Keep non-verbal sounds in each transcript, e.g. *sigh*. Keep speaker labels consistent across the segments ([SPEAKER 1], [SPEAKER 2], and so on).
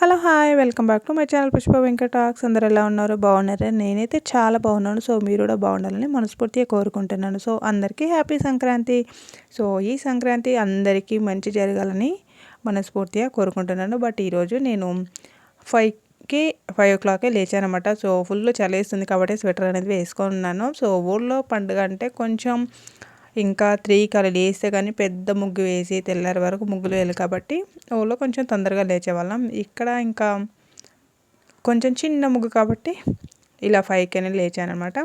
[SPEAKER 1] Hello hi welcome back to my channel Pushpa Venkat talks అందరు ఎలా ఉన్నారు? బాగున్నారా? నేనైతే చాలా బాగున్నాను. సో మీరు కూడా బాగుండాలని మనస్ఫూర్తిగా కోరుకుంటున్నాను. సో అందరికీ హ్యాపీ సంక్రాంతి. సో ఈ సంక్రాంతి అందరికీ మంచి జరగాలని మనస్ఫూర్తిగా కోరుకుంటున్నాను. బట్ ఈరోజు నేను ఫైవ్కి ఫైవ్ ఓ క్లాకే లేచానమాట. సో ఫుల్ చలేస్తుంది కాబట్టి స్వెటర్ అనేది వేసుకున్నాను. సో ఊళ్ళో పండుగ అంటే కొంచెం ఇంకా త్రీకి అలా లేస్తే కానీ పెద్ద ముగ్గు వేసి తెల్లారి వరకు ముగ్గులు వేయాలి కాబట్టి ఊళ్ళో కొంచెం తొందరగా లేచేవాళ్ళం. ఇక్కడ ఇంకా కొంచెం చిన్న ముగ్గు కాబట్టి ఇలా ఫైవ్కి అని లేచానమాట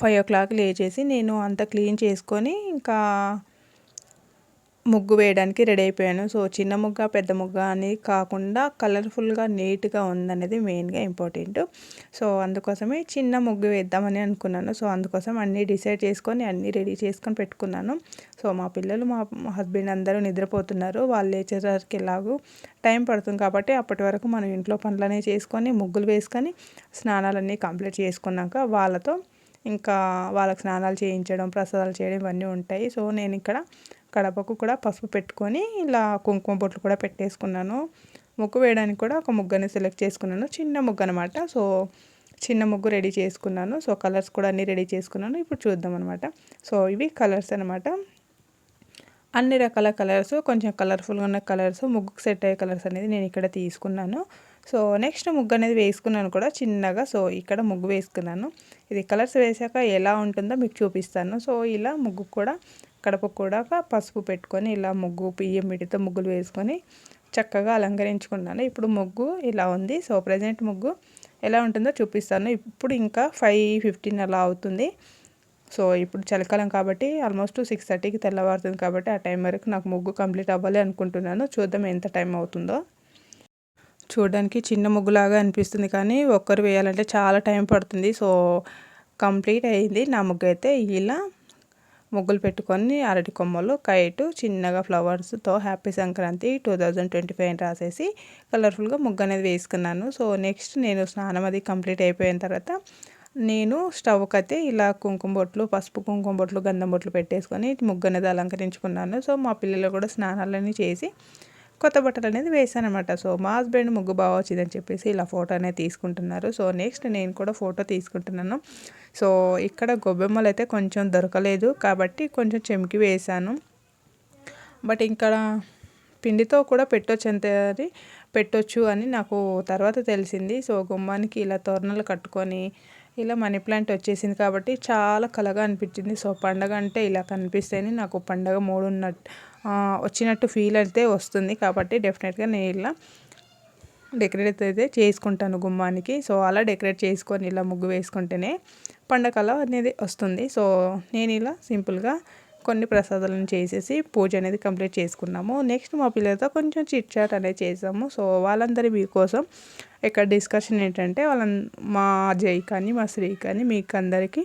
[SPEAKER 1] ఫైవ్ ఓ క్లాక్ లేచేసి నేను అంతా క్లీన్ చేసుకొని ఇంకా ముగ్గు వేయడానికి రెడీ అయిపోయాను. సో చిన్న ముగ్గ పెద్ద ముగ్గ అని కాకుండా కలర్ఫుల్గా నీట్గా ఉందనేది మెయిన్గా ఇంపార్టెంట్ సో అందుకోసమే చిన్న ముగ్గు వేద్దామని అనుకున్నాను. సో అందుకోసం అన్నీ డిసైడ్ చేసుకొని అన్నీ రెడీ చేసుకొని పెట్టుకున్నాను. సో మా పిల్లలు మా హస్బెండ్ అందరూ నిద్రపోతున్నారు. వాళ్ళు లేచేసరికి ఎలాగూ టైం పడుతుంది కాబట్టి అప్పటి వరకు మనం ఇంట్లో పనులనే చేసుకొని ముగ్గులు వేసుకొని స్నానాలన్నీ కంప్లీట్ చేసుకున్నాక వాళ్ళతో ఇంకా వాళ్ళకి స్నానాలు చేయించడం ప్రసాదాలు చేయడం ఇవన్నీ ఉంటాయి. సో నేను ఇక్కడ కడపకు కూడా పసుపు పెట్టుకొని ఇలా కుంకుమ బొట్లు కూడా పెట్టేసుకున్నాను. ముగ్గు వేయడానికి కూడా ఒక ముగ్గని సెలెక్ట్ చేసుకున్నాను. చిన్న ముగ్గు అనమాట సో చిన్న ముగ్గు రెడీ చేసుకున్నాను. సో కలర్స్ కూడా అన్నీ రెడీ చేసుకున్నాను. ఇప్పుడు చూద్దాం అనమాట సో ఇవి కలర్స్ అనమాట అన్ని రకాల కలర్స్ కొంచెం కలర్ఫుల్గా ఉన్న కలర్స్ ముగ్గుకు సెట్ అయ్యే కలర్స్ అనేది నేను ఇక్కడ తీసుకున్నాను. సో నెక్స్ట్ ముగ్గు అనేది వేసుకున్నాను కూడా చిన్నగా. సో ఇక్కడ ముగ్గు వేసుకున్నాను. ఇది కలర్స్ వేసాక ఎలా ఉంటుందో మీకు చూపిస్తాను. సో ఇలా ముగ్గు కూడా కడప కూడా పసుపు పెట్టుకొని ఇలా ముగ్గు బియ్యం మిడితో ముగ్గులు వేసుకొని చక్కగా అలంకరించుకున్నాను. ఇప్పుడు ముగ్గు ఇలా ఉంది. సో ప్రజెంట్ ముగ్గు ఎలా ఉంటుందో చూపిస్తాను. ఇప్పుడు ఇంకా ఫైవ్ ఫిఫ్టీన్ అలా అవుతుంది. సో ఇప్పుడు చలికాలం కాబట్టి ఆల్మోస్ట్ సిక్స్ థర్టీకి తెల్లవారుతుంది కాబట్టి ఆ టైం వరకు నాకు ముగ్గు కంప్లీట్ అవ్వాలి అనుకుంటున్నాను. చూద్దాం ఎంత టైం అవుతుందో. చూడడానికి చిన్న ముగ్గులాగా అనిపిస్తుంది కానీ ఒక్కరు వేయాలంటే చాలా టైం పడుతుంది. సో కంప్లీట్ అయింది. నా ముగ్గు అయితే ఇలా ముగ్గులు పెట్టుకొని అరటి కొమ్మలు కైటు చిన్నగా ఫ్లవర్స్తో happy Sankranti two thousand twenty five అని రాసేసి కలర్ఫుల్గా ముగ్గు అనేది వేసుకున్నాను. సో నెక్స్ట్ నేను స్నానం అది కంప్లీట్ అయిపోయిన తర్వాత నేను స్టవ్కి అయితే ఇలా కుంకుమ బొట్లు పసుపు కుంకుమ బొట్లు గంధం బొట్లు పెట్టేసుకొని ముగ్గు అనేది అలంకరించుకున్నాను. సో మా పిల్లలు కూడా స్నానాలన్నీ చేసి కొత్త బట్టలు అనేది వేసాను అనమాట సో మా హస్బెండ్ ముగ్గు బాగా వచ్చిందని చెప్పేసి ఇలా ఫోటో అనేది తీసుకుంటున్నారు. సో నెక్స్ట్ నేను కూడా ఫోటో తీసుకుంటున్నాను. సో ఇక్కడ గొబ్బెమ్మలు అయితే కొంచెం దొరకలేదు కాబట్టి కొంచెం చెమికి వేసాను బట్ ఇక్కడ పిండితో కూడా పెట్టొచ్చు అంతే అది. పెట్టొచ్చు అని నాకు తర్వాత తెలిసింది. సో గుమ్మానికి ఇలా తోరణాలు కట్టుకొని ఇలా మనీ ప్లాంట్ వచ్చేసింది కాబట్టి చాలా కలగా అనిపించింది. సో పండగ అంటే ఇలా కనిపిస్తేనే నాకు పండగ మూడు ఉన్నట్టు వచ్చినట్టు ఫీల్ అయితే వస్తుంది. కాబట్టి డెఫినెట్గా నేను ఇలా డెకరేట్ అయితే చేసుకుంటాను గుమ్మానికి. సో అలా డెకరేట్ చేసుకొని ఇలా ముగ్గు వేసుకుంటేనే పండగ అనేది వస్తుంది. సో నేను ఇలా సింపుల్గా కొన్ని ప్రసాదాలను చేసేసి పూజ అనేది కంప్లీట్ చేసుకున్నాము. నెక్స్ట్ మా పిల్లలతో కొంచెం చిట్ చాట్ అనేది చేసాము. సో వాళ్ళందరి మీకోసం ఇక్కడ డిస్కషన్ ఏంటంటే వాళ్ళ మా జై కానీ మా శ్రీ కానీ మీకు అందరికీ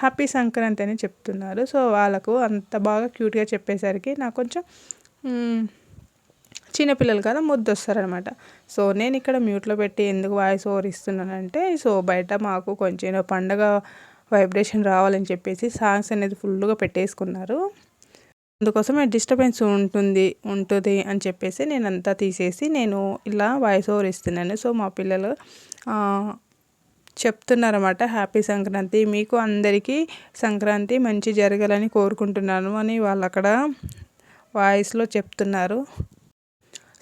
[SPEAKER 1] హ్యాపీ సంక్రాంతి అని చెప్తున్నారు. సో వాళ్ళకు అంత బాగా క్యూట్గా చెప్పేసరికి నాకు కొంచెం చిన్నపిల్లలు కదా ముద్దు వస్తారనమాట సో నేను ఇక్కడ మ్యూట్లో పెట్టి ఎందుకు వాయిస్ ఓవర్ ఇస్తున్నానంటే సో బయట మాకు కొంచెం పండగ వైబ్రేషన్ రావాలని చెప్పేసి సాంగ్స్ అనేది ఫుల్గా పెట్టేసుకున్నారు. అందుకోసమే డిస్టర్బెన్స్ ఉంటుంది ఉంటుంది అని చెప్పేసి నేను అంతా తీసేసి నేను ఇలా వాయిస్ ఓవర్ ఇస్తున్నాను. సో మా పిల్లలు చెప్తున్నారన్నమాట హ్యాపీ సంక్రాంతి మీకు అందరికీ సంక్రాంతి మంచి జరగాలని కోరుకుంటున్నాను అని వాళ్ళు అక్కడ వాయిస్లో చెప్తున్నారు.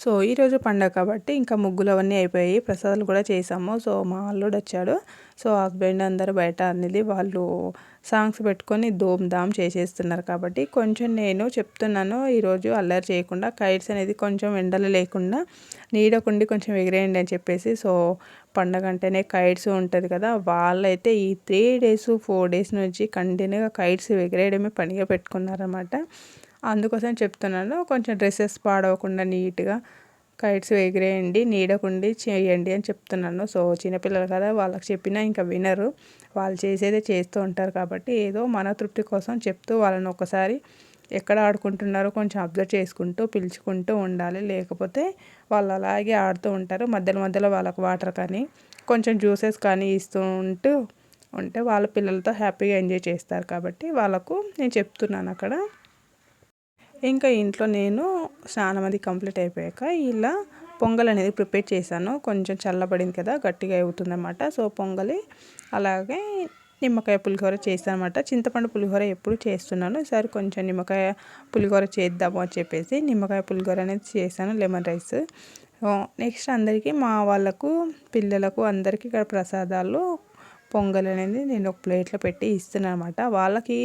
[SPEAKER 1] సో ఈరోజు పండగ కాబట్టి ఇంకా ముగ్గులు అవన్నీ అయిపోయాయి. ప్రసాదాలు కూడా చేసాము. సో మా అల్లుడు వచ్చాడు. సో హస్బెండ్ అందరు బయట అనేది వాళ్ళు సాంగ్స్ పెట్టుకొని ధూమ్ ధామ్ చేసేస్తున్నారు కాబట్టి కొంచెం నేను చెప్తున్నాను. ఈరోజు అల్లరి చేయకుండా కైట్స్ అనేది కొంచెం ఎండలు లేకుండా నీడకుండి కొంచెం ఎగిరేయండి అని చెప్పేసి సో పండగ అంటేనే కైట్స్ ఉంటుంది కదా. వాళ్ళైతే ఈ త్రీ డేస్ ఫోర్ డేస్ నుంచి కంటిన్యూగా కైట్స్ ఎగిరేయడమే పనిగా పెట్టుకున్నారన్నమాట. అందుకోసం చెప్తున్నాను. కొంచెం డ్రెస్సెస్ పాడవకుండా నీట్గా కైట్స్ ఎగిరేయండి నీడకుండి చేయండి అని చెప్తున్నాను. సో చిన్నపిల్లలు కదా వాళ్ళకి చెప్పినా ఇంకా వినరు. వాళ్ళు చేసేదే చేస్తూ ఉంటారు కాబట్టి ఏదో మన తృప్తి కోసం చెప్తూ వాళ్ళని ఒకసారి ఎక్కడ ఆడుకుంటున్నారో కొంచెం అబ్జర్వ్ చేసుకుంటూ పిలుచుకుంటూ ఉండాలి. లేకపోతే వాళ్ళు అలాగే ఆడుతూ ఉంటారు. మధ్యలో మధ్యలో వాళ్ళకు వాటర్ కానీ కొంచెం జ్యూసెస్ కానీ ఇస్తూ ఉంటూ ఉంటే వాళ్ళ పిల్లలతో హ్యాపీగా ఎంజాయ్ చేస్తారు. కాబట్టి వాళ్ళకు నేను చెప్తున్నాను అక్కడ. ఇంకా ఇంట్లో నేను స్నానం అది కంప్లీట్ అయిపోయాక ఇలా పొంగల్ అనేది ప్రిపేర్ చేశాను. కొంచెం చల్లబడింది కదా గట్టిగా అవుతుందన్నమాట. సో పొంగలి అలాగే నిమ్మకాయ పులిహోర చేస్తాను అనమాట చింతపండు పులిహోర ఎప్పుడు చేస్తున్నాను. ఈసారి కొంచెం నిమ్మకాయ పులిహోర చేద్దాము అని చెప్పేసి నిమ్మకాయ పులిహోర అనేది చేశాను లెమన్ రైస్. నెక్స్ట్ అందరికీ మా వాళ్ళకు పిల్లలకు అందరికీ ఇక్కడ ప్రసాదాలు పొంగల్ అనేది నేను ఒక ప్లేట్లో పెట్టి ఇస్తున్నాను అనమాట వాళ్ళకి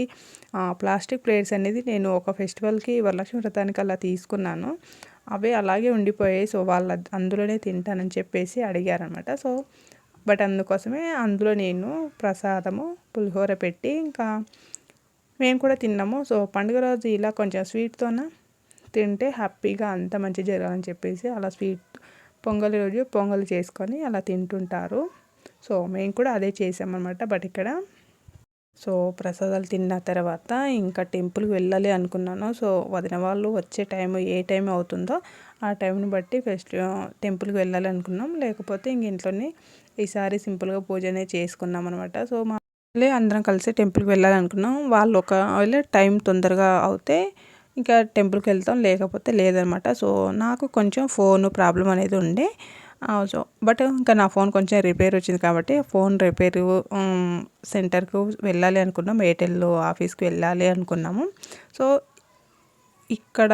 [SPEAKER 1] ప్లాస్టిక్ ప్లేట్స్ అనేది నేను ఒక ఫెస్టివల్కి వరలక్ష్మి వ్రతానికి అలా తీసుకున్నాను. అవి అలాగే ఉండిపోయాయి. సో వాళ్ళ అందులోనే తింటానని చెప్పేసి అడిగారనమాట. సో బట్ అందుకోసమే అందులో నేను ప్రసాదము పులిహోర పెట్టి ఇంకా మేము కూడా తిన్నాము. సో పండుగ రోజు ఇలా కొంచెం స్వీట్తోన తింటే హ్యాపీగా అంత మంచి జరగాలని చెప్పేసి అలా స్వీట్ పొంగల్ రోజు పొంగల్ చేసుకొని అలా తింటుంటారు. సో మేము కూడా అదే చేసామన్నమాట బట్ ఇక్కడ. సో ప్రసాదాలు తిన్న తర్వాత ఇంకా టెంపుల్కి వెళ్ళాలి అనుకున్నాను. సో వదిన వాళ్ళు వచ్చే టైం ఏ టైం అవుతుందో ఆ టైంని బట్టి ఫెస్ట్ టెంపుల్కి వెళ్ళాలి అనుకున్నాం. లేకపోతే ఇంక ఇంట్లోనే ఈసారి సింపుల్గా పూజనే చేసుకున్నాం అనమాట సో మా అందరం కలిసి టెంపుల్కి వెళ్ళాలనుకున్నాం వాళ్ళు ఒకవేళ టైం తొందరగా అవుతే ఇంకా టెంపుల్కి వెళ్తాం. లేకపోతే లేదనమాట సో నాకు కొంచెం ఫోన్ ప్రాబ్లం అనేది ఉండే. సో బట్ ఇంకా నా ఫోన్ కొంచెం రిపేర్ వచ్చింది కాబట్టి ఫోన్ రిపేర్ సెంటర్కు వెళ్ళాలి అనుకున్నాం ఎయిర్టెల్ ఆఫీస్కి వెళ్ళాలి అనుకున్నాము. సో ఇక్కడ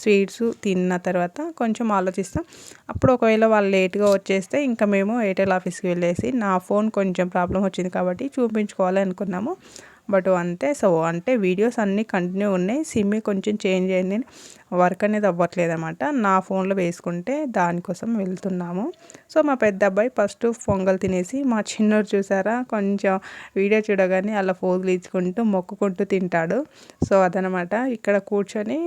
[SPEAKER 1] స్వీట్స్ తిన్న తర్వాత కొంచెం ఆలోచిస్తాం. అప్పుడు ఒకవేళ వాళ్ళు లేట్గా వచ్చేస్తే ఇంకా మేము ఎయిర్టెల్ ఆఫీస్కి వెళ్ళేసి నా ఫోన్ కొంచెం ప్రాబ్లం వచ్చింది కాబట్టి చూపించుకోవాలి అనుకున్నాము. బట్ అంతే సో అంటే వీడియోస్ అన్నీ కంటిన్యూ ఉన్నాయి. సిమ్ కొంచెం చేంజ్ అయింది. వర్క్ అనేది అవ్వట్లేదు అనమాట నా ఫోన్లో వేసుకుంటే దానికోసం వెళ్తున్నాము. సో మా పెద్ద అబ్బాయి ఫస్ట్ పొంగల్ తినేసి మా చిన్నోడు చూసారా? కొంచెం వీడియో చూడగానే అలా ఫోజులు ఇచ్చుకుంటూ మొక్కుకుంటూ తింటాడు. సో అదనమాట ఇక్కడ కూర్చొని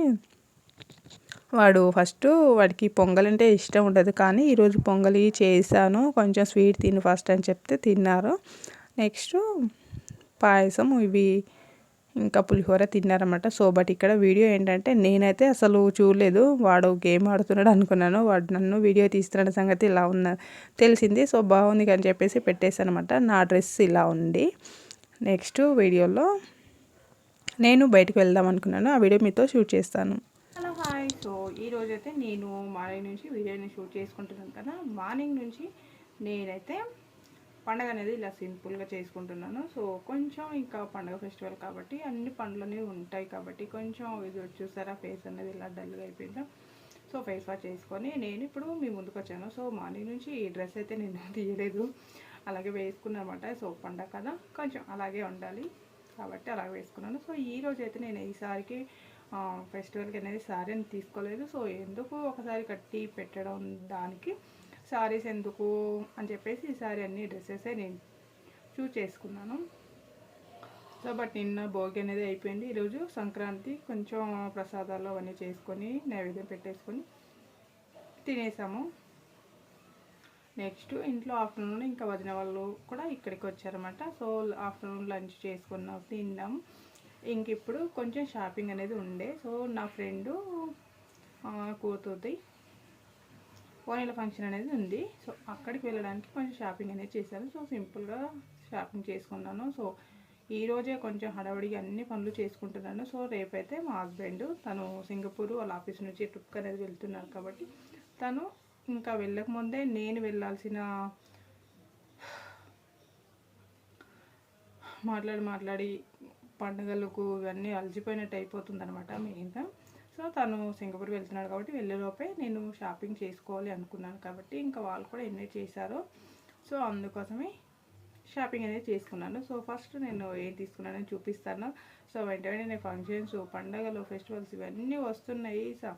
[SPEAKER 1] వాడు ఫస్ట్ వాడికి పొంగల్ అంటే ఇష్టం ఉండదు. కానీ ఈరోజు పొంగలి చేశాను. కొంచెం స్వీట్ తిను ఫస్ట్ అని చెప్తే తిన్నారు. నెక్స్ట్ పాయసం ఇవి ఇంకా పులిహోర తిన్నారన్నమాట. సో బట్ ఇక్కడ వీడియో ఏంటంటే నేనైతే అసలు చూడలేదు. వాడు గేమ్ ఆడుతున్నాడు అనుకున్నాను. వాడు నన్ను వీడియో తీస్తున్న సంగతి ఇలా ఉన్న తెలిసింది. సో బాగుంది అని చెప్పేసి పెట్టేశానమాట నా డ్రెస్ ఇలా ఉంది. నెక్స్ట్ వీడియోలో నేను బయటకు వెళ్దాం అనుకున్నాను. ఆ వీడియో మీతో షూట్ చేస్తాను. Hello hi. సో ఈరోజైతే అయితే నేను మార్నింగ్ నుంచి వీడియోని షూట్ చేసుకుంటున్నాను కదా. మార్నింగ్ నుంచి నేనైతే పండగ అనేది ఇలా సింపుల్గా చేసుకుంటున్నాను. సో కొంచెం ఇంకా పండగ ఫెస్టివల్ కాబట్టి అన్ని పండ్లు అనేవి ఉంటాయి కాబట్టి కొంచెం ఇది చూసారా ఫేస్ అనేది ఇలా డల్గా అయిపోయిందా? సో ఫేస్ వాష్ చేసుకొని నేను ఇప్పుడు మీ ముందుకు వచ్చాను. సో మార్నింగ్ నుంచి ఈ డ్రెస్ అయితే నేను *laughs* తీయలేదు. అలాగే వేసుకున్నమాట సో పండగ కదా కొంచెం అలాగే ఉండాలి కాబట్టి అలాగే వేసుకున్నాను. సో ఈ రోజు అయితే నేను ఈసారికి ఫెస్టివల్కి అనేది శారీని తీసుకోలేదు. సో ఎందుకు ఒకసారి కట్టి పెట్టడం దానికి శారీస్ ఎందుకు అని చెప్పేసి ఈసారి అన్ని డ్రెస్సెస్ నేను చూస్ చేసుకున్నాను. సో బట్ నిన్న భోగి అనేది అయిపోయింది. ఈరోజు సంక్రాంతి కొంచెం ప్రసాదాలు అవన్నీ చేసుకొని నైవేద్యం పెట్టేసుకొని తినేసాము. నెక్స్ట్ ఇంట్లో ఆఫ్టర్నూన్ ఇంకా వదిన వాళ్ళు కూడా ఇక్కడికి వచ్చారన్నమాట. సో ఆఫ్టర్నూన్ లంచ్ చేసుకున్నాం తిన్నాం. ఇంక ఇప్పుడు కొంచెం షాపింగ్ అనేది ఉండే. సో నా ఫ్రెండు కూతురుది కోనేల ఫంక్షన్ అనేది ఉంది. సో అక్కడికి వెళ్ళడానికి కొంచెం షాపింగ్ అనేది చేశాను సో సింపుల్గా షాపింగ్ చేసుకున్నాను. సో ఈరోజే కొంచెం హడావిడిగా అన్ని పనులు చేసుకుంటున్నాను. సో రేపైతే మా హస్బెండ్ తను సింగపూర్ వాళ్ళ ఆఫీస్ నుంచి ట్రిప్ అనేది వెళ్తున్నారు కాబట్టి తను ఇంకా వెళ్ళకముందే నేను వెళ్ళాల్సిన మాట్లాడి మాట్లాడి పండుగలకు ఇవన్నీ అలసిపోయినట్టు అయిపోతుంది అనమాట మెయిన్గా సో తను సింగపూర్ వెళ్తున్నాడు కాబట్టి వెళ్ళేలోపే నేను షాపింగ్ చేసుకోవాలి అనుకున్నాను కాబట్టి ఇంకా వాళ్ళు కూడా ఇన్వైట్ చేశారు. సో అందుకోసమే షాపింగ్ అనేది చేసుకున్నాను. సో ఫస్ట్ నేను ఏం తీసుకున్నాను చూపిస్తాను. సో వెంటనే నేను ఫంక్షన్స్ పండగలు ఫెస్టివల్స్ ఇవన్నీ వస్తున్నాయి. సో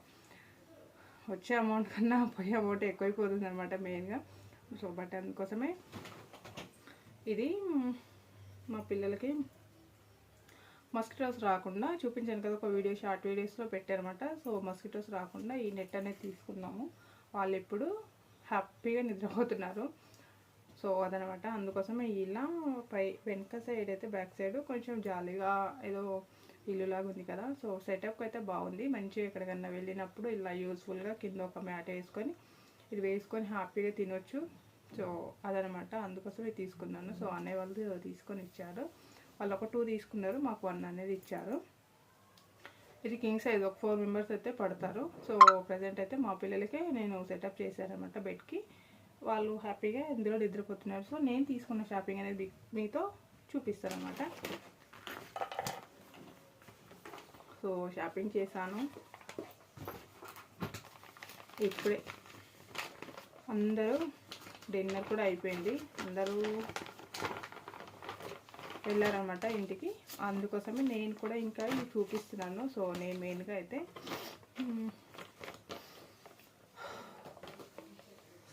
[SPEAKER 1] వచ్చే అమౌంట్ కన్నా పోయే అమౌంట్ ఎక్కువైపోతుంది అనమాట మెయిన్గా. సో బట్ అందుకోసమే ఇది మా పిల్లలకి మస్కిటోస్ రాకుండా చూపించాను కదా ఒక వీడియో షార్ట్ వీడియోస్లో పెట్టారనమాట సో మస్కిటోస్ రాకుండా ఈ నెట్ అనేది తీసుకున్నాము వాళ్ళు ఇప్పుడు హ్యాపీగా నిద్రపోతున్నారు. సో అదనమాట అందుకోసమే ఇలా పై వెనక సైడ్ అయితే బ్యాక్ సైడ్ కొంచెం జాలీగా ఏదో ఇల్లులాగా ఉంది కదా. సో సెటప్ అయితే బాగుంది. మంచిగా ఎక్కడికన్నా వెళ్ళినప్పుడు ఇలా యూస్ఫుల్గా కింద ఒక మ్యాట్ వేసుకొని ఇది వేసుకొని హ్యాపీగా తినొచ్చు. సో అదనమాట అందుకోసమే తీసుకున్నాను. సో అన్నయ్య వాళ్ళు తీసుకొని ఇచ్చారు. వాళ్ళు ఒక టూ తీసుకున్నారు మాకు వన్ అనేది ఇచ్చారు. ఇది కింగ్ సైజ్ ఒక ఫోర్ మెంబర్స్ అయితే పడతారు. సో ప్రజెంట్ అయితే మా పిల్లలకే నేను సెటప్ చేశానమాట అనమాట బెడ్కి. వాళ్ళు హ్యాపీగా ఇందులో నిద్రపోతున్నారు. సో నేను తీసుకున్న షాపింగ్ అనేది మీతో చూపిస్తాను అనమాట సో షాపింగ్ చేశాను. ఇప్పుడే అందరూ డిన్నర్ కూడా అయిపోయింది. అందరూ వెళ్ళారనమాట ఇంటికి. అందుకోసమే నేను కూడా ఇంకా ఇది చూపిస్తున్నాను. సో నేను మెయిన్గా అయితే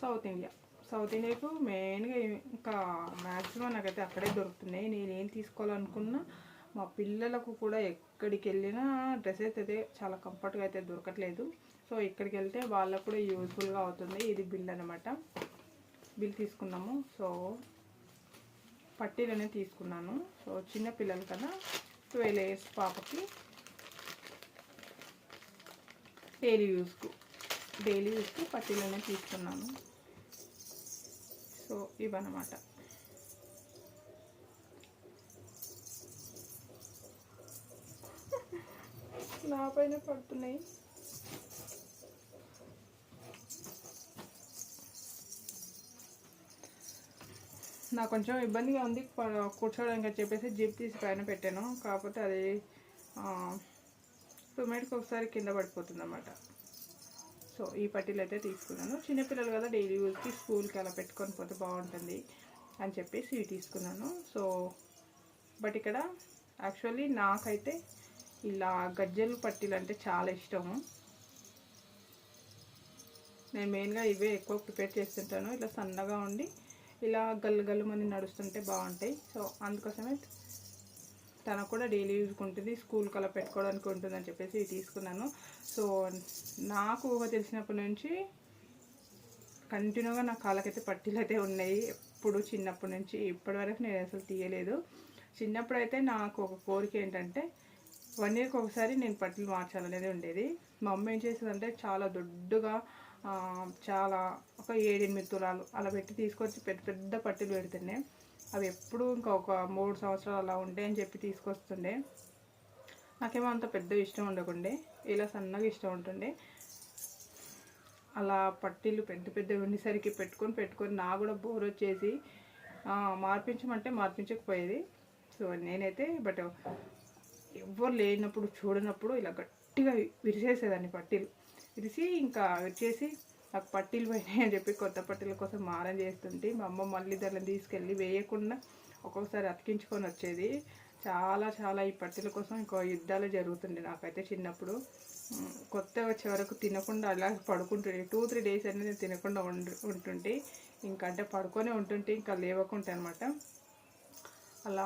[SPEAKER 1] సౌత్ ఇండియా. సౌత్ ఇండియాకు మెయిన్గా ఇంకా మ్యాక్సిమం నాకైతే అక్కడే దొరుకుతున్నాయి. నేను ఏం తీసుకోవాలనుకున్నా మా పిల్లలకు కూడా ఎక్కడికి వెళ్ళినా డ్రెస్సెస్ అయితే చాలా కంఫర్ట్గా అయితే దొరకట్లేదు. సో ఇక్కడికి వెళ్తే వాళ్ళకు కూడా యూజ్ఫుల్గా అవుతుంది. ఇది బిల్ అనమాట బిల్ తీసుకున్నాము. సో పట్టీలనే తీసుకున్నాను. సో చిన్న పిల్లలు కదా ట్వెల్వ్ ఇయర్స్ పాపకి డైలీ యూస్కు డైలీ యూస్కు పట్టీలనే తీసుకున్నాను. సో ఇవన్నమాట. నా పైన పడుతున్నాయి. నాకు కొంచెం ఇబ్బందిగా ఉంది కూర్చోవడానికి అని చెప్పేసి జిప్ తీసి పైన పెట్టాను. కాకపోతే అది టూ మినిట్స్కి ఒకసారి కింద పడిపోతుంది అన్నమాట సో ఈ పట్టీలు అయితే తీసుకున్నాను. చిన్నపిల్లలు కదా డైలీ యూజ్కి స్కూల్కి అలా పెట్టుకొని పోతే బాగుంటుంది అని చెప్పేసి ఇవి తీసుకున్నాను. సో బట్ ఇక్కడ యాక్చువల్లీ నాకైతే ఇలా గజ్జలు పట్టీలు అంటే చాలా ఇష్టము. నేను మెయిన్గా ఇవే ఎక్కువ ప్రిపేర్ చేస్తుంటాను. ఇట్లా సన్నగా ఉండి ఇలా గల్లు గల్లు మంది నడుస్తుంటే బాగుంటాయి. సో అందుకోసమే తనకు కూడా డైలీ యూజ్కి ఉంటుంది స్కూల్కి అలా పెట్టుకోవడానికి ఉంటుందని చెప్పేసి తీసుకున్నాను. సో నాకు ఊహ తెలిసినప్పటి నుంచి కంటిన్యూగా నా కాళ్ళకైతే పట్టీలు అయితే ఉన్నాయి. ఎప్పుడు చిన్నప్పటి నుంచి ఇప్పటి వరకు నేను అసలు తీయలేదు. చిన్నప్పుడు అయితే నాకు ఒక కోరిక ఏంటంటే వన్ ఇయర్కి ఒకసారి నేను పట్టీలు మార్చాలనేది ఉండేది. మా అమ్మ ఏం చేసేదంటే చాలా దొడ్డుగా చాలా ఒక ఏడెనిమిది తులాలు అలా పెట్టి తీసుకొచ్చి పెద్ద పెద్ద పట్టీలు పెడుతుండే. అవి ఎప్పుడు ఇంకా ఒక మూడు సంవత్సరాలు అలా ఉంటాయి అని చెప్పి తీసుకొస్తుండే. నాకేమో అంత పెద్ద ఇష్టం ఉండకుండే. ఇలా సన్నగా ఇష్టం ఉంటుండే. అలా పట్టీలు పెద్ద పెద్ద ఉండేసరికి పెట్టుకొని పెట్టుకొని నా కూడా బోర్ వచ్చేసి మార్పించమంటే మార్పించకపోయేది. సో నేనైతే బట్ ఎవ్వరు లేనప్పుడు చూడనప్పుడు ఇలా గట్టిగా విరిసేసేదాన్ని పట్టీలు. విరిసి ఇంకా వచ్చేసి నాకు పట్టీలు పోయినాయి అని చెప్పి కొత్త పట్టీల కోసం మారం చేస్తుంటే మా అమ్మ మళ్ళీ దాన్ని తీసుకెళ్ళి వేయకుండా ఒక్కొక్కసారి అతికించుకొని వచ్చేది. చాలా చాలా ఈ పట్టీల కోసం ఇంకో యుద్ధాలు జరుగుతుండే నాకైతే చిన్నప్పుడు. కొత్త కొత్తగా వచ్చే వరకు తినకుండా అలా పడుకుంటుండే. టూ త్రీ డేస్ అనేది నేను తినకుండా ఉంటుంటే ఇంకా అంటే పడుకొనే ఉంటుంటే ఇంకా లేవకుంటే అనమాట అలా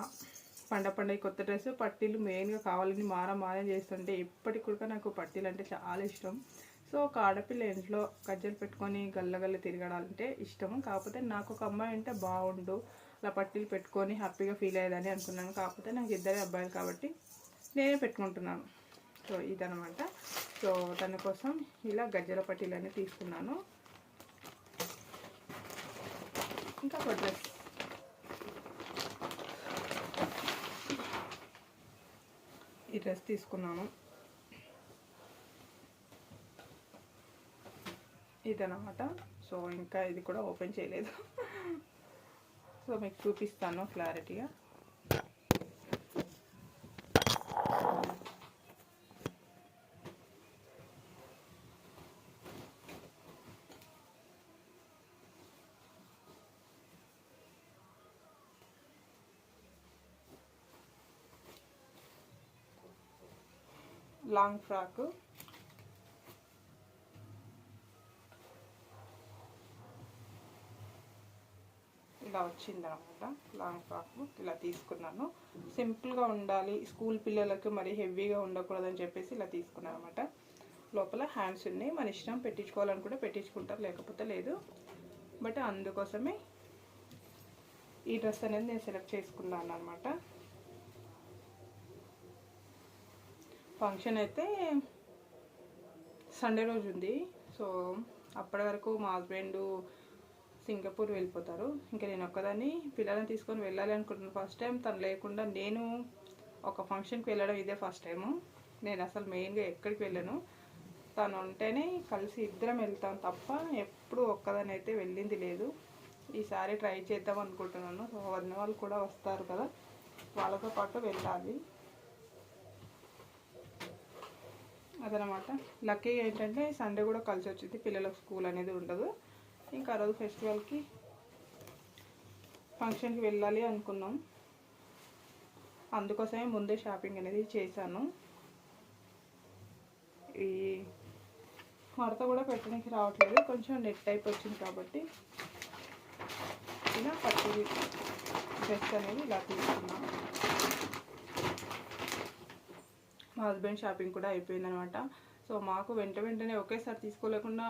[SPEAKER 1] పండ పండగ కొత్త డ్రెస్ పట్టీలు మెయిన్గా కావాలని మారా మారా చేస్తుంటే ఇప్పటికి కూడా నాకు పట్టీలు అంటే చాలా ఇష్టం. సో ఒక ఆడపిల్ల ఇంట్లో గజ్జలు పెట్టుకొని గల్లగల్ల తిరగడాలంటే ఇష్టం కాకపోతే నాకు ఒక అమ్మాయి అంటే బాగుండు అలా పట్టీలు పెట్టుకొని హ్యాపీగా ఫీల్ అయ్యేదని అనుకున్నాను. కాకపోతే నాకు ఇద్దరే అబ్బాయిలు కాబట్టి నేనే పెట్టుకుంటున్నాను. సో ఇదనమాట సో దాని కోసం ఇలా గజ్జల పట్టీలు అనేవి తీసుకున్నాను. ఇంకా ఒక డ్రెస్. ఈ డ్రెస్ తీసుకున్నాను. ఇదనమాట సో ఇంకా ఇది కూడా ఓపెన్ చేయలేదు. సో మీకు చూపిస్తాను క్లారిటీగా. Long frock. వచ్చింది అనమాట లాంగ్ ఫ్రాక్ ఇలా తీసుకున్నాను. సింపుల్గా ఉండాలి. స్కూల్ పిల్లలకు మరి హెవీగా ఉండకూడదని చెప్పేసి ఇలా తీసుకున్నాను అనమాట లోపల హ్యాండ్స్ ఉన్నాయి. మన ఇష్టం పెట్టించుకోవాలనుకుంటే పెట్టించుకుంటారు. లేకపోతే లేదు. బట్ అందుకోసమే ఈ డ్రెస్ అనేది నేను సెలెక్ట్ చేసుకున్నాను అనమాట ఫంక్షన్ అయితే సండే రోజు ఉంది. సో అప్పటి వరకు మా హస్బెండ్ సింగపూర్ వెళ్ళిపోతారు. ఇంకా నేను ఒక్కదాన్ని పిల్లల్ని తీసుకొని వెళ్ళాలి అనుకుంటున్నాను ఫస్ట్ టైం తను లేకుండా నేను ఒక ఫంక్షన్కి వెళ్ళడం ఇదే ఫస్ట్ టైము నేను అసలు మెయిన్గా ఎక్కడికి వెళ్ళను. తను ఉంటేనే కలిసి ఇద్దరం వెళ్తాం తప్ప ఎప్పుడు ఒక్కదాని అయితే వెళ్ళింది లేదు. ఈసారి ట్రై చేద్దాం అనుకుంటున్నాను. సో వదిన వాళ్ళు కూడా వస్తారు కదా వాళ్ళతో పాటు వెళ్ళాలి. అదనమాట. లక్కీ ఏంటంటే సండే కూడా కలిసి వచ్చింది పిల్లలకు స్కూల్ అనేది ఉండదు. ఇంకా ఆ రోజు ఫెస్టివల్కి ఫంక్షన్కి వెళ్ళాలి అనుకున్నాం. అందుకోసమే ముందే షాపింగ్ అనేది చేశాను. ఈ మడత కూడా పెట్టడానికి రావట్లేదు. కొంచెం నెట్ టైప్ వచ్చింది కాబట్టి ఇలా పట్టు డ్రెస్ అనేది ఇలా తీసుకున్నాను మా హస్బెండ్ షాపింగ్ కూడా అయిపోయిందనమాట. సో మాకు వెంట వెంటనే ఒకేసారి తీసుకోలేకుండా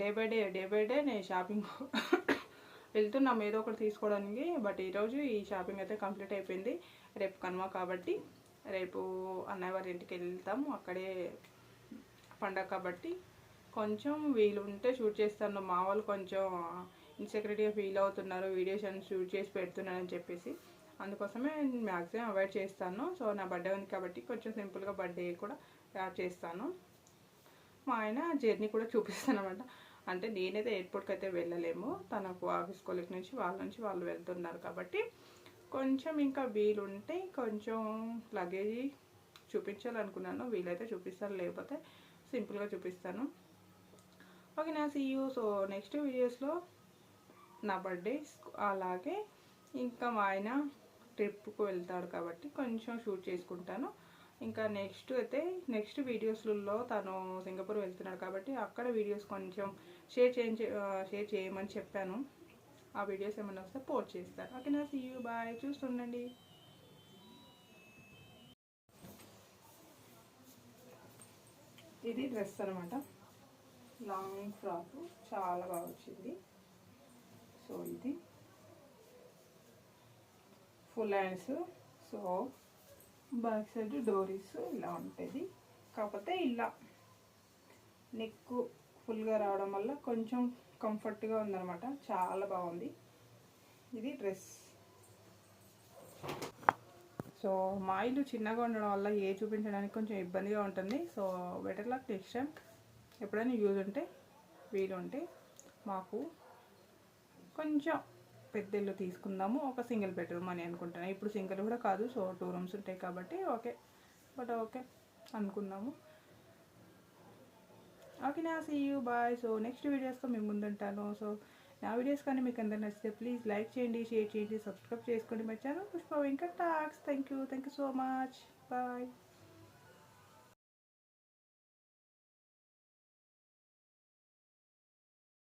[SPEAKER 1] day by day day by day నేను షాపింగ్ *coughs* వెళ్తున్నాం. ఏదో ఒకటి తీసుకోవడానికి. బట్ ఈరోజు ఈ షాపింగ్ అయితే కంప్లీట్ అయిపోయింది. రేపు కనుమ కాబట్టి రేపు అన్నయ్య వారి ఇంటికి వెళ్తాము. అక్కడే పండగ కాబట్టి కొంచెం వీలు ఉంటే షూట్ చేస్తాను. మా వాళ్ళు కొంచెం ఇన్సెక్యూరిటీగా ఫీల్ అవుతున్నారు. వీడియోస్ అని షూట్ చేసి పెడుతున్నారని చెప్పేసి. అందుకోసమే మ్యాక్సిమం అవాయిడ్ చేస్తాను. సో నా బర్త్డే ఉంది కాబట్టి కొంచెం సింపుల్గా బర్త్డే కూడా యాడ్ చేస్తాను. మా ఆయన జర్నీ కూడా చూపిస్తాను అనమాట అంటే నేనైతే ఎయిర్పోర్ట్కి అయితే వెళ్ళలేము తనకు ఆఫీస్ కొలిక్ నుంచి వాళ్ళ నుంచి వాళ్ళు వెళ్తున్నారు కాబట్టి కొంచెం ఇంకా వీలుంటే కొంచెం లగేజీ చూపించాలనుకున్నాను. వీలైతే చూపిస్తాను లేకపోతే సింపుల్గా చూపిస్తాను. ఓకే నా సీయూ సో నెక్స్ట్ వీడియోస్లో నా బర్త్డే అలాగే ఇంకా మా ఆయన ట్రిప్కు వెళ్తాడు కాబట్టి కొంచెం షూట్ చేసుకుంటాను. ఇంకా నెక్స్ట్ అయితే నెక్స్ట్ వీడియోస్లలో తను సింగపూర్ వెళ్తున్నాడు కాబట్టి అక్కడ వీడియోస్ కొంచెం షేర్ చేయించి షేర్ చేయమని చెప్పాను. ఆ వీడియోస్ ఏమైనా వస్తే పోస్ట్ చేస్తాను. ఓకే నా సీ యూ బాయ్ చూస్తుండండి ఇది డ్రెస్ అనమాట లాంగ్ ఫ్రాక్ చాలా బాగా వచ్చింది. సో ఇది. Full hands so back side డోరీస్ ఇలా ఉంటుంది. కాకపోతే ఇలా. నెక్ ఫుల్గా రావడం వల్ల కొంచెం కంఫర్ట్గా ఉందన్నమాట. చాలా బాగుంది. ఇది డ్రెస్. సో మా ఇల్లు చిన్నగా ఉండడం వల్ల ఏ చూపించడానికి కొంచెం ఇబ్బందిగా ఉంటుంది. So better luck next time ఎప్పుడైనా యూజ్ ఉంటే వీలు ఉంటే మాకు కొంచెం పెద్ద ఇల్లు తీసుకుందాము ఒక సింగిల్ బెడ్రూమ్ అని అనుకుంటున్నాను ఇప్పుడు సింగిల్ కూడా కాదు సో టూ రూమ్స్ ఉంటాయి కాబట్టి ఓకే. బట్ ఓకే అనుకున్నాము. ఓకే నా see you bye. So next వీడియోస్తో మేము ముందుంటాను. సో నా వీడియోస్ కానీ మీకు అందరు నచ్చితే ప్లీజ్ లైక్ చేయండి షేర్ చేయండి సబ్స్క్రైబ్ చేసుకోండి మా channel. Pushpa Venkat talks. Thank you thank you so much. Bye.